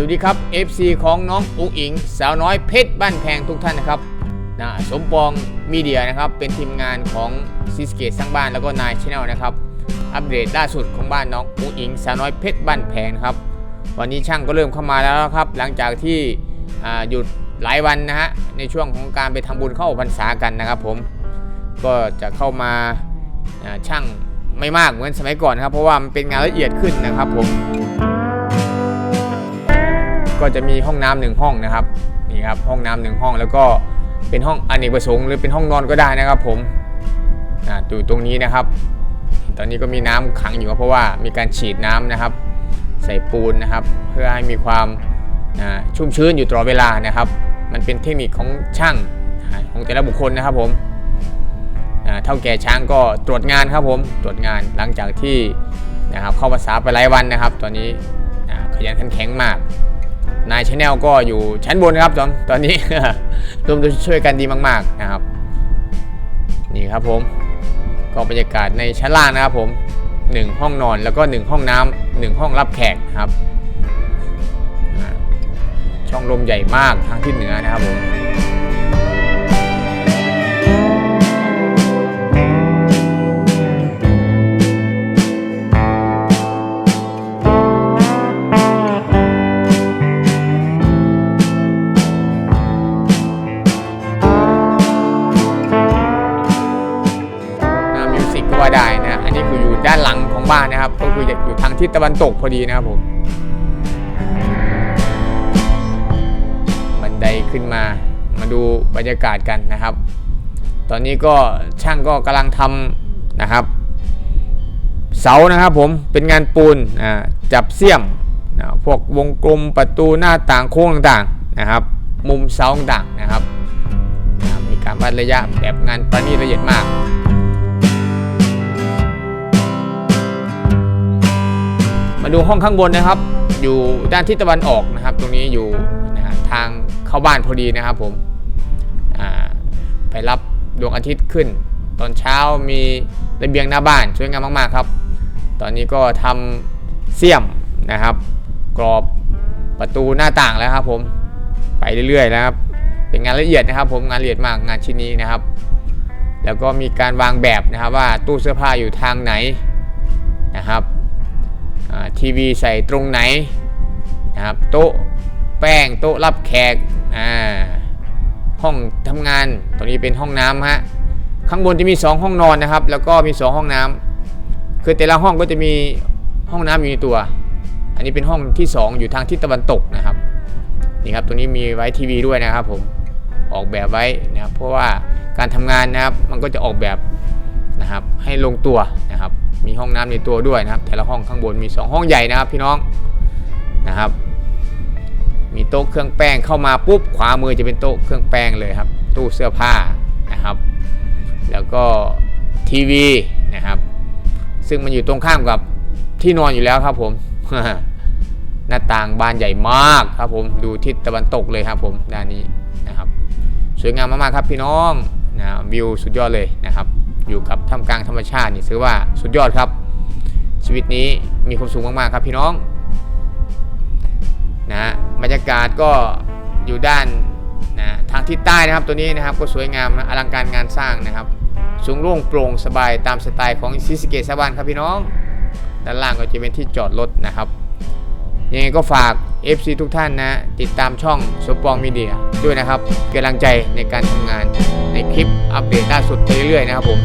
สวัสดีครับ FC ของน้องอุ๋งอิง สาวน้อยเพชรบ้านแพงทุกท่านนะครับนะสมปองมีเดียนะครับเป็นทีมงานของซิสเกตสร้างบ้านแล้วก็นายชแนลนะครับอัปเดตล่าสุดของบ้านน้องอุ๋งอิง สาวน้อยเพชรบ้านแพงครับวันนี้ช่างก็เริ่มเข้ามาแล้วครับ หลังจากที่หยุดหลายวันนะฮะในช่วงของการไปทำบุญเข้าพรรษากันนะครับผมก็จะเข้ามาช่างไม่มากเหมือนสมัยก่อนนครับ เพราะว่ามันเป็นงานละเอียดขึ้นนะครับผม ก็จะมีห้องน้ำหนึ่งห้องนะครับนี่ครับห้องน้ำหนึ่งห้องแล้วก็เป็นห้องอเนกประสงค์หรือเป็นห้องนอนก็ได้นะครับผมอ่าอยู่ตรงนี้นะครับ ตอนนี้ก็มีน้ำขังอยู่เพราะว่ามีการฉีดน้ำนะครับ ใส่ปูนนะครับ เพื่อให้มีความชุ่มชื้นอยู่ตลอดเวลานะครับ มันเป็นเทคนิคของช่างของแต่ละบุคคลนะครับผมอ่าเท่าแก่ช้างก็ตรวจงานครับผมตรวจงานหลังจากที่นะครับเข้าภาษาไปหลายวันนะครับ ตอนนี้ขยันขันแข็งมาก นายชาแนลก็อยู่ชั้นบนครับตอนตอนนี้ร่วมด้วยช่วยกันดีมากๆนะครับ นี่ครับผมก็บรรยากาศในชั้นล่างนะครับผมหนึ่งห้องนอนแล้วก็หนึ่งห้องน้ำหนึ่งห้องรับแขกครับ ช่องลมใหญ่มากทางทิศเหนือนะครับผม บ้านนะครับ ก็คืออยู่ทางทิศตะวันตกพอดีนะครับผมบันไดขึ้นมามาดูบรรยากาศกันนะครับ ตอนนี้ก็ช่างก็กำลังทำนะครับ เสานะครับผมเป็นงานปูนจับเสี่ยมนะพวกวงกลมประตูหน้าต่างโค้งต่างๆนะครับ มุมเสาต่างๆนะครับนะครับมีการวัดระยะแบบงานประณีตละเอียดมาก มาดูห้องข้างบนนะครับ อยู่ด้านทิศตะวันออกนะครับ ตรงนี้อยู่นะทางเข้าบ้านพอดีนะครับผมไปรับดวงอาทิตย์ขึ้น ตอนเช้ามีระเบียงหน้าบ้านสวยงามมากๆครับ ตอนนี้ก็ทำเสียมนะครับ กรอบประตูหน้าต่างแล้วครับ ผมไปเรื่อยๆแล้วครับ เป็นงานละเอียดนะครับ ผมงานละเอียดมากงานชิ้นนี้นะครับ แล้วก็มีการวางแบบนะครับว่าตู้เสื้อผ้าอยู่ทางไหนนะครับ ทีวีใส่ตรงไหนนะครับโต๊ะแป้งโต๊ะรับแขกอ่าห้องทำงานตรงนี้เป็นห้องน้ำฮะข้างบนจะมี 2 ห้องนอนนะครับ แล้วก็มี 2 ห้องน้ำคือแต่ละห้องก็จะมีห้องน้ำอยู่ในตัว อันนี้เป็นห้องที่ 2 อยู่ทางทิศตะวันตกนะครับนี่ครับตรงนี้มีไว้ทีวีด้วยนะครับผมออกแบบไว้นะครับเพราะว่าการทำงานนะครับมันก็จะออกแบบนะครับให้ลงตัว มีห้องน้ำในตัวด้วยนะครับ แต่ละห้องข้างบนมี 2 ห้องใหญ่นะครับพี่น้องนะครับ มีโต๊ะเครื่องแป้งเข้ามาปุ๊บขวามือจะเป็นโต๊ะเครื่องแป้งเลยครับ ตู้เสื้อผ้านะครับ แล้วก็ทีวีนะครับ ซึ่งมันอยู่ตรงข้ามกับที่นอนอยู่แล้วครับผมหน้าต่างบานใหญ่มากครับผมดูทิศตะวันตกเลยครับผมด้านนี้นะครับ สวยงามมากๆครับพี่น้องนะวิวสุดยอดเลยนะครับ อยู่กับท่ามกลางธรรมชาตินี่ถือว่าสุดยอดครับ ชีวิตนี้มีความสุขมากๆครับพี่น้องนะฮะบรรยากาศก็อยู่ด้านนะทางทิศใต้นะครับตัวนี้นะครับก็สวยงามนะอลังการงานสร้างนะครับ สูงโล่งโปร่งสบายตามสไตล์ของซิสเกตซาบานครับพี่น้อง ด้านล่างก็จะเป็นที่จอดรถนะครับยังไงก็ฝาก FC ทุกท่านนะ ติดตามช่องสปองมีเดียด้วยนะครับกำลังใจในการทำงานในคลิปอัปเดตล่าสุดเรื่อยๆนะครับผม